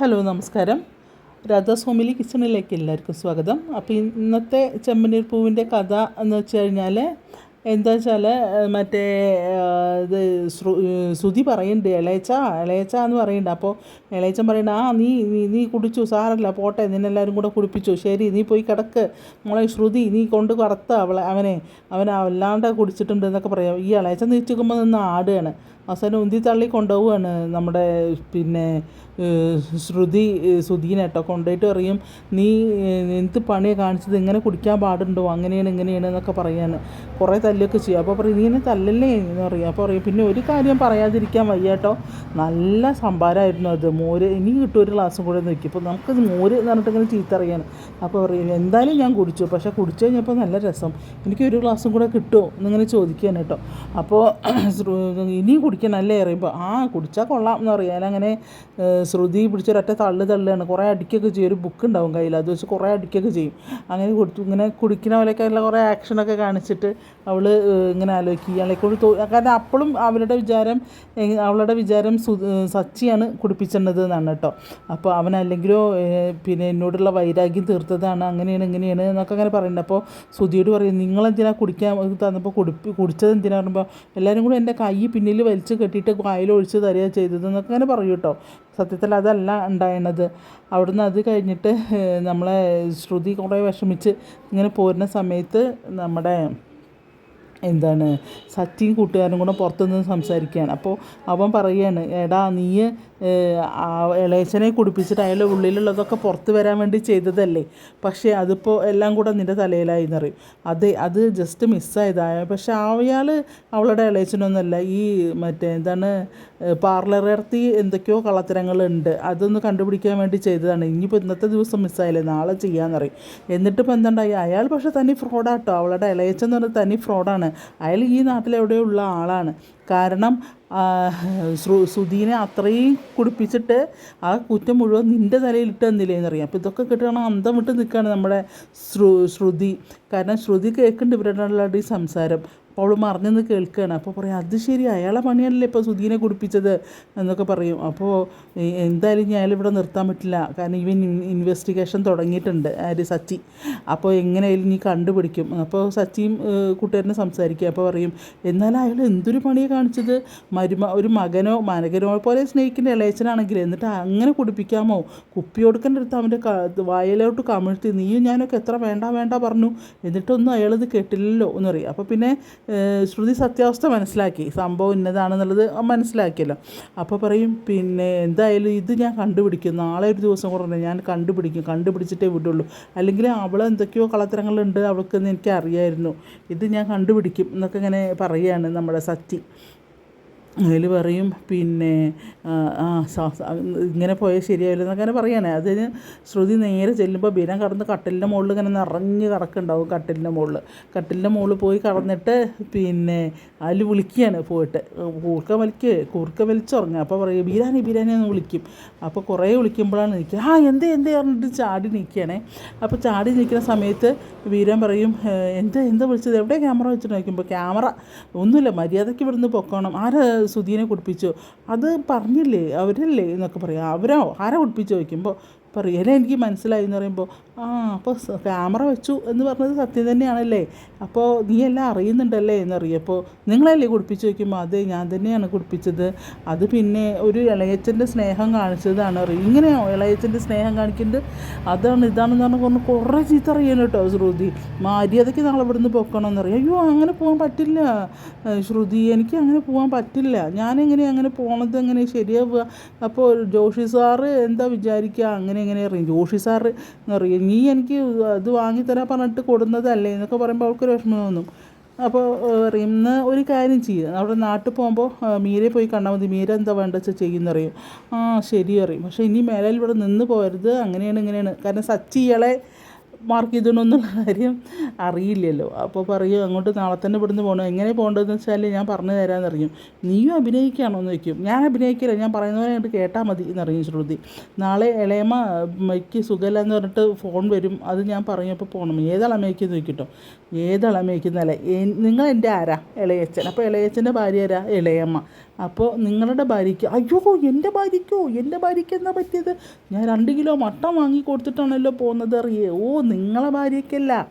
Hello നമസ്കാരം. രാധാസ്വാമിലി കിച്ചണിലേക്ക് എല്ലാവർക്കും സ്വാഗതം. അപ്പോൾ ഇന്നത്തെ ചെമ്മനീർ പൂവിന്റെ കഥ എന്ന് വെച്ച് കഴിഞ്ഞാൽ എന്താ വെച്ചാൽ മറ്റേ ഇത് ശ്രുതി പറയുന്നുണ്ട് ഇളയച്ച ഇളയച്ച എന്ന് പറയുന്നുണ്ട് അപ്പോൾ ഇളയച്ചൻ പറയുന്നത് ആ നീ നീ കുടിച്ചു സാറല്ല പോട്ടെ നിന്നെല്ലാവരും കൂടെ കുടിപ്പിച്ചു. ശരി നീ പോയി കിടക്ക്. മോളെ ശ്രുതി നീ കൊണ്ട് കടത്ത അവളെ അവനെ അവൻ അല്ലാണ്ട് കുടിച്ചിട്ടുണ്ട് എന്നൊക്കെ പറയാം. ഈ ഇളയച്ചൻ നീച്ചിക്കുമ്പോൾ നിന്ന് ആടുകയാണ്. അവസാനം ഉന്തി തള്ളി കൊണ്ടുപോവുകയാണ്. നമ്മുടെ പിന്നെ ശ്രുതി സുധീനെ കൊണ്ടുപോയിട്ട് പറയും നീ എന്ത് പണിയാണ് കാണിച്ചത്? ഇങ്ങനെ കുടിക്കാൻ പാടുണ്ടോ? അങ്ങനെയാണ് ഇങ്ങനെയാണ് എന്നൊക്കെ പറയാണ്. കുറേ തല്ലൊക്കെ ചെയ്യും. അപ്പോൾ പറയും നീ എന്നെ തല്ലല്ലേ? എന്ന് പറയും. അപ്പോൾ പറയും പിന്നെ ഒരു കാര്യം പറയാതിരിക്കാൻ വയ്യാട്ടോ നല്ല സംഭാരമായിരുന്നു അത്. മോര് ഇനി കിട്ടും ഒരു ഗ്ലാസ്സും കൂടെ നോക്കി അപ്പോൾ നമുക്ക് മോര് എന്ന് പറഞ്ഞിട്ട് ഇങ്ങനെ ചീത്ത അപ്പോൾ പറയും എന്തായാലും ഞാൻ കുടിച്ചു. പക്ഷേ കുടിച്ചു കഴിഞ്ഞപ്പോൾ നല്ല രസം. എനിക്ക് ഒരു ഗ്ലാസ്സും കൂടെ കിട്ടുമോ എന്നിങ്ങനെ ചോദിക്കുകയാണ് കേട്ടോ അപ്പോൾ ഇനി ഇനിയും കുടിക്കണമല്ലേ പറയുമ്പോൾ ആ കുടിച്ചാൽ കൊള്ളാം എന്ന് പറയാൻ അങ്ങനെ ശ്രുതി പിടിച്ചൊരൊറ്റ തള്ളു തള്ളുകയാണ്. കുറേ അടിക്കൊക്കെ ചെയ്യും. ഒരു ബുക്ക് ഉണ്ടാവും കയ്യിൽ അത് വെച്ച് കുറേ അടിക്കൊക്കെ ചെയ്യും. അങ്ങനെ കൊടുത്തു. ഇങ്ങനെ കുടിക്കുന്ന പോലെയൊക്കെ ഉള്ള കുറേ ആക്ഷനൊക്കെ കാണിച്ചിട്ട് അവൾ ഇങ്ങനെ ആലോചിക്കുക ഇയാളെക്കൊണ്ട് തോ കാരണം അപ്പോഴും അവരുടെ വിചാരം അവളുടെ വിചാരം സു സച്ചിയാണ് കുടിപ്പിച്ചത് എന്നാണ് കേട്ടോ. അപ്പോൾ അവനല്ലെങ്കിലോ പിന്നെ എന്നോടുള്ള വൈരാഗ്യം തീർത്തതാണ്. അങ്ങനെയാണ് ഇങ്ങനെയാണ് എന്നൊക്കെ അങ്ങനെ പറയുന്നുണ്ട്. അപ്പോൾ സുധിയോട് പറയും നിങ്ങളെന്തിനാ കുടിക്കാൻ തന്നപ്പോൾ കുടിപ്പി കുടിച്ചത് എന്തിനാ പറയുമ്പോൾ എല്ലാവരും കൂടെ എന്റെ കൈ പിന്നിൽ വലിച്ച് കെട്ടിയിട്ട് വായിലൊഴിച്ച് തരിക ചെയ്തത് എന്നൊക്കെ അങ്ങനെ പറയും കേട്ടോ സത്യത്തിൽ അതല്ല ഉണ്ടായത് അവിടുന്ന് അത് കഴിഞ്ഞിട്ട് നമ്മളെ ശ്രുതി കുറേ വിഷമിച്ച് ഇങ്ങനെ പോരുന്ന സമയത്ത് നമ്മുടെ എന്താണ് സച്ചിയും കൂട്ടുകാരും കൂടെ പുറത്തുനിന്ന് സംസാരിക്കുകയാണ്. അപ്പോൾ അവൻ പറയുകയാണ് എടാ നീ ഇളയച്ചനെ കുടിപ്പിച്ചിട്ട് അയാളുടെ ഉള്ളിലുള്ളതൊക്കെ പുറത്ത് വരാൻ വേണ്ടി ചെയ്തതല്ലേ? പക്ഷേ അതിപ്പോൾ എല്ലാം കൂടെ നിന്റെ തലയിലായി എന്നറിയും അതെ അത് ജസ്റ്റ് മിസ്സായതായ പക്ഷെ അയാൾ അവളുടെ ഇളയച്ചനൊന്നുമല്ല ഈ മറ്റേ എന്താണ് പാർലറിറത്തി എന്തൊക്കെയോ കള്ളത്തരങ്ങളുണ്ട്. അതൊന്ന് കണ്ടുപിടിക്കാൻ വേണ്ടി ചെയ്തതാണ്. ഇനിയിപ്പോൾ ഇന്നത്തെ ദിവസം മിസ്സായില്ലേ നാളെ ചെയ്യാമെന്നറിയും എന്നിട്ടിപ്പോൾ എന്തുണ്ടായി അയാൾ പക്ഷേ തനി ഫ്രോഡാട്ടോ അവളുടെ ഇളയച്ചൻ എന്ന് പറഞ്ഞാൽ തനി ഫ്രോഡാണ് അയാൾ ഈ നാട്ടിലെവിടെയുള്ള ആളാണ്. കാരണം സുധീനെ അത്രയും കുടിപ്പിച്ചിട്ട് ആ കുറ്റം മുഴുവൻ നിന്റെ തലയിലിട്ട് തന്നില്ലേ എന്നറിയാം അപ്പോൾ ഇതൊക്കെ കിട്ടണം അന്തം വിട്ട് നിൽക്കുകയാണ് നമ്മുടെ ശ്രു ശ്രുതി. കാരണം ശ്രുതി കേൾക്കുന്നുണ്ട് ഇവരുടെ ഈ സംസാരം. അപ്പോൾ അവൾ കേൾക്കുകയാണ് അപ്പോൾ പറയും അത് ശരി അയാളെ പണിയല്ലേ ഇപ്പോൾ സുധീനെ കുടിപ്പിച്ചത്? എന്നൊക്കെ പറയും. അപ്പോൾ എന്തായാലും അയാൾ ഇവിടെ നിർത്താൻ പറ്റില്ല. കാരണം ഇവൻ ഇൻവെസ്റ്റിഗേഷൻ തുടങ്ങിയിട്ടുണ്ട് ആര്? സച്ചി. അപ്പോൾ എങ്ങനെയായാലും ഇനി കണ്ടുപിടിക്കും. അപ്പോൾ സച്ചിയും കൂട്ടുകാരനെ സംസാരിക്കുക അപ്പോൾ പറയും എന്നാലും അയാൾ എന്തൊരു പണിയെ കാണിച്ചത്? മരുമ ഒരു മകനോ മനകനോ പോലെ സ്നേഹിക്കുന്ന ഇളയച്ചനാണെങ്കിൽ എന്നിട്ട് അങ്ങനെ കുടിപ്പിക്കാമോ? കുപ്പി കൊടുക്കേണ്ട അടുത്ത് അവന്റെ വായലോട്ട് കമിഴ്ത്തി നീയും ഞാനൊക്കെ എത്ര വേണ്ട വേണ്ട പറഞ്ഞു. എന്നിട്ടൊന്നും അയാളത് കേട്ടില്ലല്ലോ എന്ന് പറയും. അപ്പോൾ പിന്നെ ശ്രുതി സത്യാവസ്ഥ മനസ്സിലാക്കി. സംഭവം ഇന്നതാണെന്നുള്ളത് മനസ്സിലാക്കിയല്ലോ. അപ്പോൾ പറയും പിന്നെ എന്തായാലും ഇത് ഞാൻ കണ്ടുപിടിക്കും. നാളെ ഒരു ദിവസം കുറഞ്ഞു ഞാൻ കണ്ടുപിടിക്കും. കണ്ടുപിടിച്ചിട്ടേ വിടുള്ളൂ. അല്ലെങ്കിൽ അവൾ എന്തൊക്കെയോ കളത്തരങ്ങളുണ്ട് അവൾക്കെന്ന് എനിക്ക് അറിയായിരുന്നു. ഇത് ഞാൻ കണ്ടുപിടിക്കും എന്നൊക്കെ ഇങ്ങനെ പറയുകയാണ് നമ്മുടെ സച്ചി. അതിൽ പറയും പിന്നെ ആ, ഇങ്ങനെ പോയാൽ ശരിയാവില്ല എന്നൊക്കെ അങ്ങനെ പറയാനേ അതിന് ശ്രുതി നേരെ ചെല്ലുമ്പോൾ ബിന കടന്ന് കട്ടിലിന്റെ മുകളിൽ ഇങ്ങനെ നിറഞ്ഞ് കിടക്കുന്നുണ്ടാവും കട്ടിലിന്റെ മുകളിൽ കട്ടിലിന്റെ മുകളിൽ പോയി കടന്നിട്ട് പിന്നെ അതിൽ വിളിക്കുകയാണ് പോയിട്ട്. കൂർക്ക വലിക്ക് കൂർക്ക വലിച്ചുറങ്ങുക. അപ്പോൾ പറയും ബിരാനി ബിരാനി എന്ന് വിളിക്കും. അപ്പോൾ കുറേ വിളിക്കുമ്പോഴാണ് നിൽക്കുക ആ എന്ത് എന്ത്? പറഞ്ഞിട്ട് ചാടി നിൽക്കുകയാണേ അപ്പോൾ ചാടി നിൽക്കുന്ന സമയത്ത് വീരൻ പറയും "ഏഹ്, എന്താ എന്താ വിളിച്ചത്? എവിടെ ക്യാമറ വെച്ചിട്ട്? നോക്കുമ്പോൾ ക്യാമറ. ഒന്നുമില്ല മര്യാദയ്ക്ക് ഇവിടുന്ന് പൊക്കണം. ആരാ സുധീനെ കുടിപ്പിച്ചു. അത് പറഞ്ഞില്ലേ? അവരല്ലേ എന്നൊക്കെ പറയാം. അവരോ ആരാ കുടിപ്പിച്ചു ചോദിക്കുമ്പോൾ അല്ലേ എനിക്ക് മനസ്സിലായി എന്ന് പറയുമ്പോൾ ആ അപ്പോൾ ക്യാമറ വെച്ചു എന്ന് പറഞ്ഞത് സത്യം തന്നെയാണല്ലേ? അപ്പോൾ നീ എല്ലാം അറിയുന്നുണ്ടല്ലേ? എന്നറിയപ്പോൾ നിങ്ങളല്ലേ കുടിപ്പിച്ച് വയ്ക്കുമ്പോൾ അതെ ഞാൻ തന്നെയാണ് കുടിപ്പിച്ചത്. അത് പിന്നെ ഒരു ഇളയച്ചന്റെ സ്നേഹം കാണിച്ചതാണ്. അറിയും. ഇങ്ങനെയോ ഇളയച്ചന്റെ സ്നേഹം കാണിക്കുന്നത് അതാണ് ഇതാണെന്ന് പറഞ്ഞാൽ പറഞ്ഞു കുറേ ചീത്ത അറിയാൻ കേട്ടോ ശ്രുതി. മര്യാദയ്ക്ക് നാളെ ഇവിടുന്ന് പൊക്കണമെന്നറിയാം അയ്യോ അങ്ങനെ പോകാൻ പറ്റില്ല. ശ്രുതി എനിക്ക് അങ്ങനെ പോകാൻ പറ്റില്ല. ഞാനെങ്ങനെ അങ്ങനെ പോണത്? എങ്ങനെ ശരിയാവുക? അപ്പോൾ ജോഷി സാറ് എന്താ വിചാരിക്കുക അങ്ങനെ എങ്ങനെ അറിയും ജോഷി പറയും നീ എനിക്ക് അത് വാങ്ങിത്തരാൻ പറഞ്ഞിട്ട് കൊടുന്നതല്ലേ? എന്നൊക്കെ പറയുമ്പോൾ അവൾക്കൊരു വിഷമം തോന്നും അപ്പോൾ ഇന്ന് ഒരു കാര്യം ചെയ്യുക അവിടെ നാട്ടിൽ പോകുമ്പോൾ മീരെ പോയി കണ്ടാൽ മതി. മീര എന്താ വേണ്ടത് വെച്ചാൽ ചെയ്യുന്നറിയും? ആ ശരി അറിയും പക്ഷേ ഇനി മേലയിൽ ഇവിടെ നിന്ന് പോകരുത്. അങ്ങനെയാണ് ഇങ്ങനെയാണ്. കാരണം സച്ചി ഇയാളെ മാർക്ക് ചെയ്തിടണമെന്നുള്ള കാര്യം അറിയില്ലല്ലോ. അപ്പോൾ പറയും അങ്ങോട്ട് നാളെ തന്നെ ഇവിടുന്ന് പോകണം എങ്ങനെ പോകേണ്ടതെന്ന് വെച്ചാൽ ഞാൻ പറഞ്ഞു തരാമെന്ന് അറിയും നീയും അഭിനയിക്കുകയാണോ എന്ന് ചോദിക്കും. ഞാൻ അഭിനയിക്കില്ല ഞാൻ പറയുന്ന പോലെ അങ്ങോട്ട് കേട്ടാൽ മതി എന്നറിയും ശ്രുതി. നാളെ ഇളയമ്മ മയ്ക്ക് സുഖമില്ല എന്ന് പറഞ്ഞിട്ട് ഫോൺ വരും. അത് ഞാൻ പറഞ്ഞപ്പോൾ പോകണം ഏതളമയ്ക്ക് ചോദിക്കട്ടോ. ഏതളമയ്ക്കുന്നല്ല നിങ്ങൾ എന്റെ ആരാ? ഇളയച്ചൻ അപ്പോൾ ഇളയച്ചന്റെ ഭാര്യ ആരാ? ഇളയമ്മ. അപ്പോൾ നിങ്ങളുടെ ഭാര്യയ്ക്ക് അയ്യോ എന്റെ ഭാര്യയ്ക്കോ എന്റെ ഭാര്യയ്ക്ക് എന്താ പറ്റിയത്? ഞാൻ രണ്ട് കിലോ മട്ടൻ വാങ്ങി കൊടുത്തിട്ടാണല്ലോ പോകുന്നത് അറിയേ. ഓ നിങ്ങളെ ഭാര്യയ്ക്കല്ല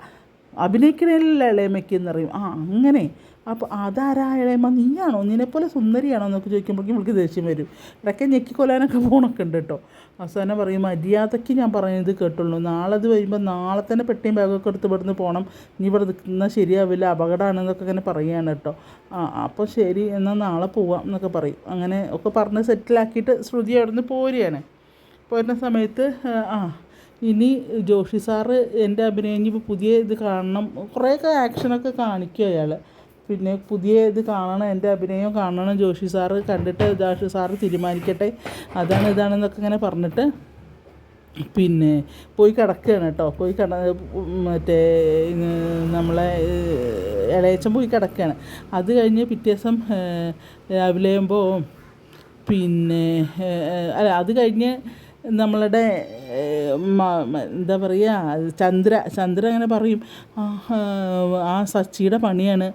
അഭിനയിക്കണല്ലേ ഇളയമ്മയ്ക്ക് എന്നറിയും. ആ അങ്ങനെ. അപ്പോൾ അതാരാ ഇളയമ്മ നീയാണോ? നിന്നെപ്പോലെ സുന്ദരിയാണോ എന്നൊക്കെ ചോദിക്കുമ്പോഴേക്കും ഇവൾക്ക് ദേഷ്യം വരും. ഇടയ്ക്ക് ഞെക്കിക്കൊല്ലാനൊക്കെ പോകണൊക്കെ ഉണ്ട് കേട്ടോ. അവസാനം പറയും മര്യാദയ്ക്ക് ഞാൻ പറയുന്നത് കേട്ടുള്ളൂ നാളെ അത് വരുമ്പോൾ നാളെ തന്നെ പെട്ടിയും ബാഗൊക്കെ എടുത്ത് ഇവിടുന്ന് പോകണം ഇനി ഇവിടെ നിൽക്കുന്ന ശരിയാവില്ല അപകടമാണെന്നൊക്കെ ഇങ്ങനെ പറയുകയാണ് കേട്ടോ. ആ അപ്പോൾ ശരി എന്നാൽ നാളെ പോവാം എന്നൊക്കെ പറയും. അങ്ങനെ ഒക്കെ പറഞ്ഞ് സെറ്റിലാക്കിയിട്ട് ശ്രുതി അവിടെ നിന്ന് പോരുകയാണ്. പോരുന്ന സമയത്ത് ആ ഇനി ജോഷി സാറ് എന്റെ അഭിനയം ഇപ്പോൾ പുതിയ ഇത് കാണണം. കുറേയൊക്കെ ആക്ഷനൊക്കെ കാണിക്കും അയാൾ പിന്നെ പുതിയ ഇത് കാണണം എന്റെ അഭിനയം കാണണം ജോഷി സാറ് കണ്ടിട്ട് ജോഷി സാറ് തീരുമാനിക്കട്ടെ. അതാണ് ഇതാണെന്നൊക്കെ ഇങ്ങനെ പറഞ്ഞിട്ട് പിന്നെ പോയി കിടക്കുകയാണ് കേട്ടോ. പോയി കിട മറ്റേ നമ്മളെ ഇളയച്ചൻ പോയി കിടക്കുകയാണ്. അത് കഴിഞ്ഞ് പിറ്റേ ദിവസം രാവിലെ ആകുമ്പോൾ പിന്നെ അല്ല അത് കഴിഞ്ഞ് നമ്മളുടെ എന്താ പറയുക ചന്ദ്ര ചന്ദ്ര അങ്ങനെ പറയും. ആ സച്ചിയുടെ പണിയാണ്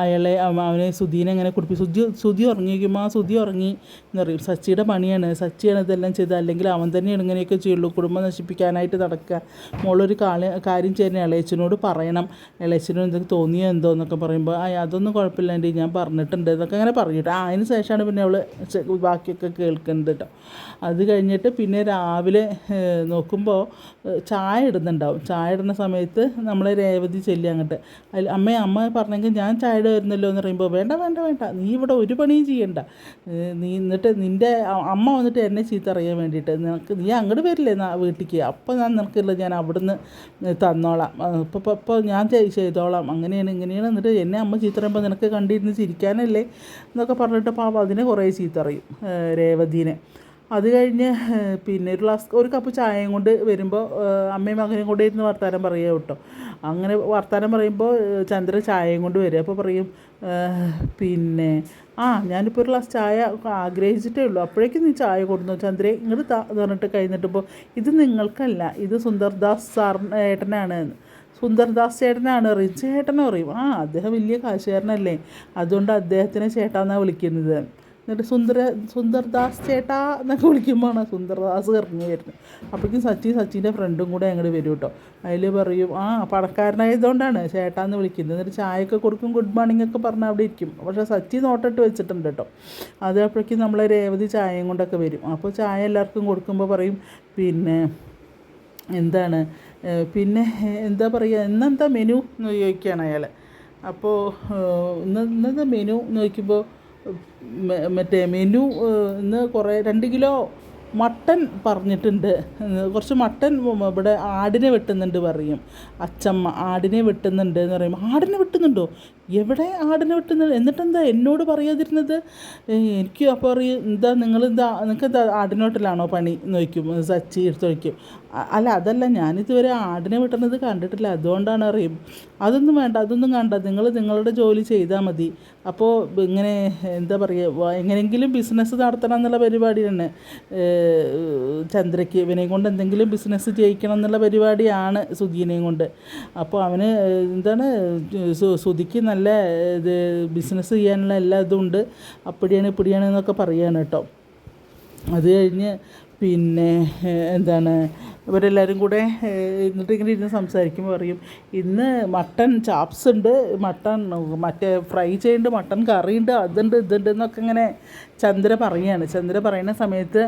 അയാളെ അവനെ സുധീനെ അങ്ങനെ കുടിപ്പി സുധി സുധി ഉറങ്ങിയിരിക്കുമ്പോൾ ആ സുധി ഉറങ്ങി എന്ന് പറയും. സച്ചിയുടെ പണിയാണ്. സച്ചിയാണ് ഇതെല്ലാം ചെയ്തത്. അല്ലെങ്കിൽ അവൻ തന്നെയാണ് ഇങ്ങനെയൊക്കെ ചെയ്യുള്ളൂ. കുടുംബം നശിപ്പിക്കാനായിട്ട് നടക്കുക. മോളൊരു കാല കാര്യം ചെയ്യുന്ന ഇളയച്ചനോട് പറയണം. ഇളയച്ചനോട് എന്തൊക്കെ തോന്നിയോ എന്തോ എന്നൊക്കെ പറയുമ്പോൾ ആ അതൊന്നും കുഴപ്പമില്ല എന്റെ ഞാൻ പറഞ്ഞിട്ടുണ്ട് എന്നൊക്കെ അങ്ങനെ പറഞ്ഞിട്ട്. ആ അതിന് ശേഷമാണ് പിന്നെ അവൾ ബാക്കിയൊക്കെ കേൾക്കുന്നത് കേട്ടോ അത് കഴിഞ്ഞിട്ട് പിന്നെ രാവിലെ നോക്കുമ്പോൾ ചായ ഇടുന്നുണ്ടാവും. ചായ ഇടുന്ന സമയത്ത് നമ്മൾ രേവതി ചെല്ലി അങ്ങോട്ട്. അതിൽ അമ്മ അമ്മ പറഞ്ഞെങ്കിൽ ഞാൻ ചായ ഇടുമായിരുന്നല്ലോ എന്ന് പറയുമ്പോൾ വേണ്ട വേണ്ട വേണ്ട നീ ഇവിടെ ഒരു പണിയും ചെയ്യണ്ട. നീ എന്നിട്ട് നിന്റെ അമ്മ വന്നിട്ട് എന്നെ ചീത്ത അറിയാൻ വേണ്ടിയിട്ട് നിനക്ക് നീ അങ്ങോട്ട് വരില്ലേ വീട്ടിലേക്ക് അപ്പോൾ ഞാൻ നിനക്കുള്ള ഞാൻ അവിടുന്ന് തന്നോളാം. ഇപ്പോൾ ഇപ്പോൾ ഞാൻ ചെയ്- ചെയ്തോളാം. അങ്ങനെയാണ് ഇങ്ങനെയാണ് എന്നിട്ട് എന്നെ അമ്മ ചീത്ത പറയുമ്പോൾ നിനക്ക് കണ്ടിരുന്ന് ചിരിക്കാനല്ലേ? എന്നൊക്കെ പറഞ്ഞിട്ട് പാവം അതിനെ കുറേ ചീത്ത അറിയും രേവതീനെ. അത് കഴിഞ്ഞ് പിന്നെ ഒരു ഗ്ലാസ് ഒരു കപ്പ് ചായയും കൊണ്ട് വരുമ്പോൾ അമ്മയും മകനും കൂടെ ഇരുന്ന് വർത്താനം പറയുക കേട്ടോ. അങ്ങനെ വർത്താനം പറയുമ്പോൾ ചന്ദ്ര ചായയും കൊണ്ട് വരും അപ്പോൾ പറയും പിന്നെ ആ ഞാനിപ്പോൾ ഒരു ഗ്ലാസ് ചായ ആഗ്രഹിച്ചിട്ടേ ഉള്ളൂ. അപ്പോഴേക്കും നീ ചായ കൊടുന്നു? ചന്ദ്രയെ ഇങ്ങോട്ട് താ എന്ന് പറഞ്ഞിട്ട് കൈ നീട്ടുമ്പോൾ ഇത് നിങ്ങൾക്കല്ല. ഇത് സുന്ദർദാസ് സാർ ഏട്ടനാണ്. സുന്ദർദാസ് ചേട്ടനാണ്. അറിയും ചേട്ടനെ പറയും. ആ അദ്ദേഹം വലിയ കാശുകാരനല്ലേ. അതുകൊണ്ട് അദ്ദേഹത്തിനെ ചേട്ടാന്നാണ് വിളിക്കുന്നത്. എന്നിട്ട് സുന്ദര സുന്ദർദാസ് ചേട്ടാ എന്നൊക്കെ വിളിക്കുമ്പോഴാണ് സുന്ദർദാസ് ഇറങ്ങി വരുന്നത്. അപ്പോഴേക്കും സച്ചി സച്ചിന്റെ ഫ്രണ്ടും കൂടെ അങ്ങോട്ട് വരും കേട്ടോ. അതിൽ പറയും ആ പണക്കാരനായതുകൊണ്ടാണ് ചേട്ടാന്ന് വിളിക്കുന്നത്. എന്നിട്ട് ചായയൊക്കെ കൊടുക്കും ഗുഡ് മോർണിംഗ് ഒക്കെ പറഞ്ഞ് അവിടെ ഇരിക്കും. പക്ഷേ സച്ചി നോട്ടിട്ട് വെച്ചിട്ടുണ്ട് കേട്ടോ. അത് അപ്പോഴേക്കും നമ്മളെ രേവതി ചായയും കൊണ്ടൊക്കെ വരും. അപ്പോൾ ചായ എല്ലാവർക്കും കൊടുക്കുമ്പോൾ പറയും പിന്നെ എന്താണ് പിന്നെ എന്താ പറയുക ഇന്നെന്താ മെനു എന്ന് ചോദിക്കുകയാണ് അയാൾ അപ്പോൾ ഇന്ന് ഇന്നത്തെ മെനു നോക്കുമ്പോൾ മറ്റേ മെനു ഇന്ന് കുറേ രണ്ട് കിലോ മട്ടൻ പറഞ്ഞിട്ടുണ്ട്. കുറച്ച് മട്ടൻ ഇവിടെ ആടിനെ വെട്ടുന്നുണ്ട് പറയും. അച്ചമ്മ ആടിനെ വെട്ടുന്നുണ്ട് എന്ന് പറയും. ആടിനെ വെട്ടുന്നുണ്ടോ? എവിടെ ആടിനെ വെട്ടുന്നത്? എന്നിട്ടെന്താ എന്നോട് പറയാതിരുന്നത്? എനിക്ക് അപ്പോൾ പറയും എന്താ നിങ്ങളെന്താ നിങ്ങൾക്ക് എന്താ ആടിനോട്ടിലാണോ പണി? എന്ന് ചോദിക്കും സച്ചി എടുത്ത് അ- അല്ല അതല്ല ഞാനിതുവരെ ആടിനെ വിട്ടണത് കണ്ടിട്ടില്ല. അതുകൊണ്ടാണ് അറിയും. അതൊന്നും വേണ്ട അതൊന്നും കണ്ട. നിങ്ങൾ നിങ്ങളുടെ ജോലി ചെയ്താൽ മതി. അപ്പോൾ ഇങ്ങനെ എന്താ പറയുക എങ്ങനെയെങ്കിലും ബിസിനസ് നടത്തണം എന്നുള്ള പരിപാടി തന്നെ. ചന്ദ്രയ്ക്ക് ഇവനെയും കൊണ്ട് എന്തെങ്കിലും ബിസിനസ് ചെയ്യിക്കണം എന്നുള്ള പരിപാടിയാണ് സുധീനെയും കൊണ്ട്. അപ്പോൾ അവന് എന്താണ് സുധിക്ക് നല്ല ഇത് ബിസിനസ് ചെയ്യാനുള്ള എല്ലാ ഇതും ഉണ്ട്. അപ്പടിയാണ് ഇപ്പടിയാണ് എന്നൊക്കെ പറയാണ് കേട്ടോ. അത് കഴിഞ്ഞ് പിന്നെ എന്താണ് ഇവരെല്ലാവരും കൂടെ എന്നിട്ട് ഇങ്ങനെ ഇരുന്ന് സംസാരിക്കുമ്പോൾ പറയും ഇന്ന് മട്ടൺ ചാപ്സ് ഉണ്ട് മട്ടൺ മറ്റേ ഫ്രൈ ചെയ്യുന്നുണ്ട് മട്ടൺ കറി ഉണ്ട് അതുണ്ട് ഇതുണ്ട് എന്നൊക്കെ ഇങ്ങനെ ചന്ദ്ര പറയുകയാണ് ചന്ദ്ര പറയുന്ന സമയത്ത്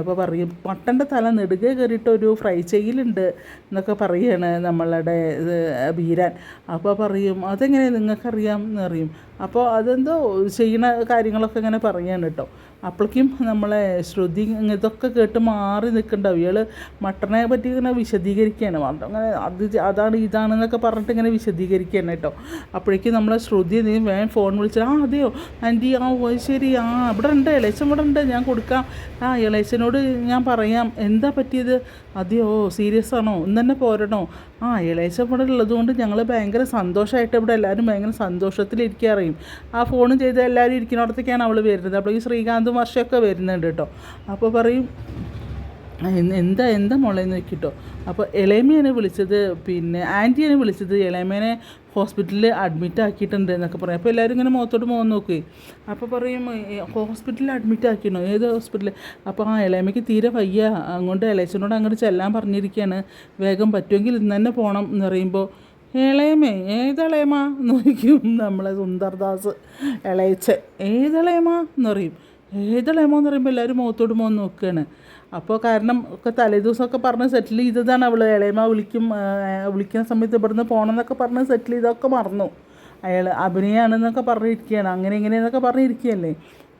ഇപ്പോൾ പറയും മട്ടന്റെ തല നെടുകെ കയറിയിട്ട് ഒരു ഫ്രൈ ചെയ്യലുണ്ട് എന്നൊക്കെ പറയുകയാണ് നമ്മളുടെ ബീരാൻ അപ്പോൾ പറയും അതെങ്ങനെ നിങ്ങൾക്കറിയാം? എന്നറിയും അപ്പോൾ അതെന്തോ ചെയ്യണ കാര്യങ്ങളൊക്കെ ഇങ്ങനെ പറയുകയാണ് കേട്ടോ. അപ്പോഴേക്കും നമ്മളെ ശ്രുതി ഇതൊക്കെ കേട്ട് മാറി നിൽക്കണ്ട ഇയാൾ മട്ടനെ പറ്റി ഇങ്ങനെ വിശദീകരിക്കുകയാണ്. അങ്ങനെ അത് അതാണ് ഇതാണെന്നൊക്കെ പറഞ്ഞിട്ട് ഇങ്ങനെ വിശദീകരിക്കുകയാണ് കേട്ടോ. അപ്പോഴേക്കും നമ്മളെ ശ്രുതി എന്തെങ്കിലും വേഗം ഫോൺ വിളിച്ചാൽ ആ അതെയോ? ആന്റി ആ ഓ ശരി. ആ ഇവിടെ ഉണ്ട് ഇളേച്ചൻ ഇവിടെ ഉണ്ട് ഞാൻ കൊടുക്കാം. ആ ഇളേച്ചനോട് ഞാൻ പറയാം. എന്താ പറ്റിയത്? അതെയോ? സീരിയസ് ആണോ? ഇന്ന് തന്നെ പോരണോ? ആ ഇളയച്ച ഇവിടെ ഉള്ളതുകൊണ്ട് ഞങ്ങൾ ഭയങ്കര സന്തോഷമായിട്ട് ഇവിടെ എല്ലാവരും ഭയങ്കര സന്തോഷത്തിലിരിക്കാറിയും ആ ഫോണും ചെയ്ത് എല്ലാവരും ഇരിക്കുന്നിടത്തേക്കാണ് അവൾ വരുന്നത്. അപ്പോൾ ഈ ശ്രീകാന്തും വർഷമൊക്കെ വരുന്നുണ്ട് കേട്ടോ. അപ്പോൾ പറയും "ആ, എന്ത്- എന്താ മോളെ എന്ന് നോക്കിട്ടോ അപ്പോൾ ഇളയമയാണ് വിളിച്ചത് പിന്നെ ആന്റിയാണ് വിളിച്ചത് എളേമേനെ ഹോസ്പിറ്റലിൽ അഡ്മിറ്റ് ആക്കിയിട്ടുണ്ട് എന്നൊക്കെ പറയും. അപ്പോൾ എല്ലാവരും ഇങ്ങനെ മുഖത്തോട്ട് മുഖം നോക്കി. അപ്പോൾ പറയും ഹോസ്പിറ്റലിൽ അഡ്മിറ്റ് ആക്കിയണോ? ഏത് ഹോസ്പിറ്റലിൽ അപ്പോൾ ആ ഇളയമ്മയ്ക്ക് തീരെ വയ്യ. അങ്ങോട്ട് ഇളയച്ചനോട് അങ്ങോട്ട് ചെല്ലാൻ പറഞ്ഞിരിക്കുകയാണ് വേഗം പറ്റുമെങ്കിൽ ഇന്ന് തന്നെ പോകണം എന്ന് പറയുമ്പോൾ ഇളയമേ ഏതളയമ്മ എന്ന് ചോദിക്കും നമ്മളെ സുന്ദർദാസ് ഇളയച്ച ഏതളയമ്മ എന്ന് പറയും. ഏതളയമ്മ എന്ന് പറയുമ്പോൾ എല്ലാവരും മുഖത്തോട്ട് മുഖം നോക്കുകയാണ് അപ്പോൾ കാരണം ഒക്കെ തലേദിവസമൊക്കെ പറഞ്ഞ് സെറ്റിൽ ചെയ്തതാണ് അവൾ ഇളയമ്മ വിളിക്കും വിളിക്കുന്ന സമയത്ത് ഇവിടുന്ന് പോകണം എന്നൊക്കെ പറഞ്ഞ് സെറ്റിൽ ചെയ്തൊക്കെ മറന്നു. അയാൾ അഭിനയമാണെന്നൊക്കെ പറഞ്ഞിരിക്കുകയാണ് അങ്ങനെ ഇങ്ങനെയെന്നൊക്കെ പറഞ്ഞിരിക്കുകയല്ലേ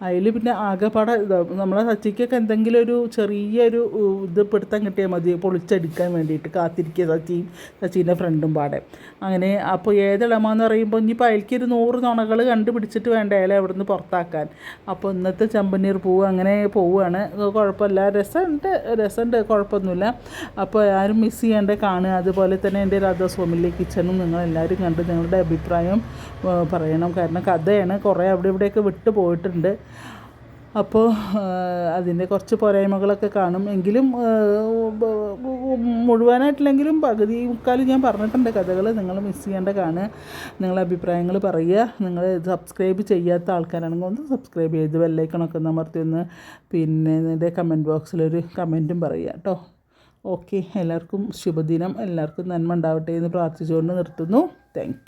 അതിൽ പിന്നെ ആകെപ്പാടെ നമ്മളെ സച്ചിക്കൊക്കെ എന്തെങ്കിലും ഒരു ചെറിയൊരു ഇത് പിടുത്തം കിട്ടിയാൽ മതി. പൊളിച്ചെടുക്കാൻ വേണ്ടിയിട്ട് കാത്തിരിക്കുക സച്ചിയും സച്ചിന്റെ ഫ്രണ്ടും പാടെ. അങ്ങനെ അപ്പോൾ ഏതിളമാന്ന് പറയുമ്പോൾ ഇനിയിപ്പോൾ അയൽക്ക് ഒരു നൂറ് നുണകൾ കണ്ടുപിടിച്ചിട്ട് വേണ്ട അയാളെ അവിടെ നിന്ന് പുറത്താക്കാൻ. അപ്പോൾ ഇന്നത്തെ ചമ്പന്നീർ പൂവ് അങ്ങനെ പോവുകയാണ് കുഴപ്പമില്ല. രസമുണ്ട്. രസമുണ്ട്. കുഴപ്പമൊന്നുമില്ല. അപ്പോൾ ആരും മിസ് ചെയ്യാണ്ട് കാണുക. അതുപോലെ തന്നെ എന്റെ രാധാസ്വാമിലെ കിച്ചണും നിങ്ങളെല്ലാവരും കണ്ട് നിങ്ങളുടെ അഭിപ്രായം പറയണം. കാരണം കഥയാണ്. കുറേ അവിടെ ഇവിടെയൊക്കെ വിട്ടു പോയിട്ടുണ്ട് അപ്പോൾ അതിന്റെ കുറച്ച് പോരായ്മകളൊക്കെ കാണും. എങ്കിലും മുഴുവനായിട്ടില്ലെങ്കിലും പകുതി മുക്കാലും ഞാൻ പറഞ്ഞിട്ടുണ്ട് കഥകൾ നിങ്ങൾ മിസ് ചെയ്യേണ്ട കാണുക നിങ്ങളെ അഭിപ്രായങ്ങൾ പറയുക. നിങ്ങൾ സബ്സ്ക്രൈബ് ചെയ്യാത്ത ആൾക്കാരാണെങ്കിൽ ഒന്ന് സബ്സ്ക്രൈബ് ചെയ്ത് ബെല്ലൈക്കണൊക്കെ ഒന്ന് അമർത്തി ഒന്ന് പിന്നെ എന്റെ കമന്റ് ബോക്സിലൊരു കമന്റും പറയുക കേട്ടോ ഓക്കെ എല്ലാവർക്കും ശുഭദിനം. എല്ലാവർക്കും നന്മ ഉണ്ടാവട്ടെ എന്ന് പ്രാർത്ഥിച്ചുകൊണ്ട് നിർത്തുന്നു. താങ്ക്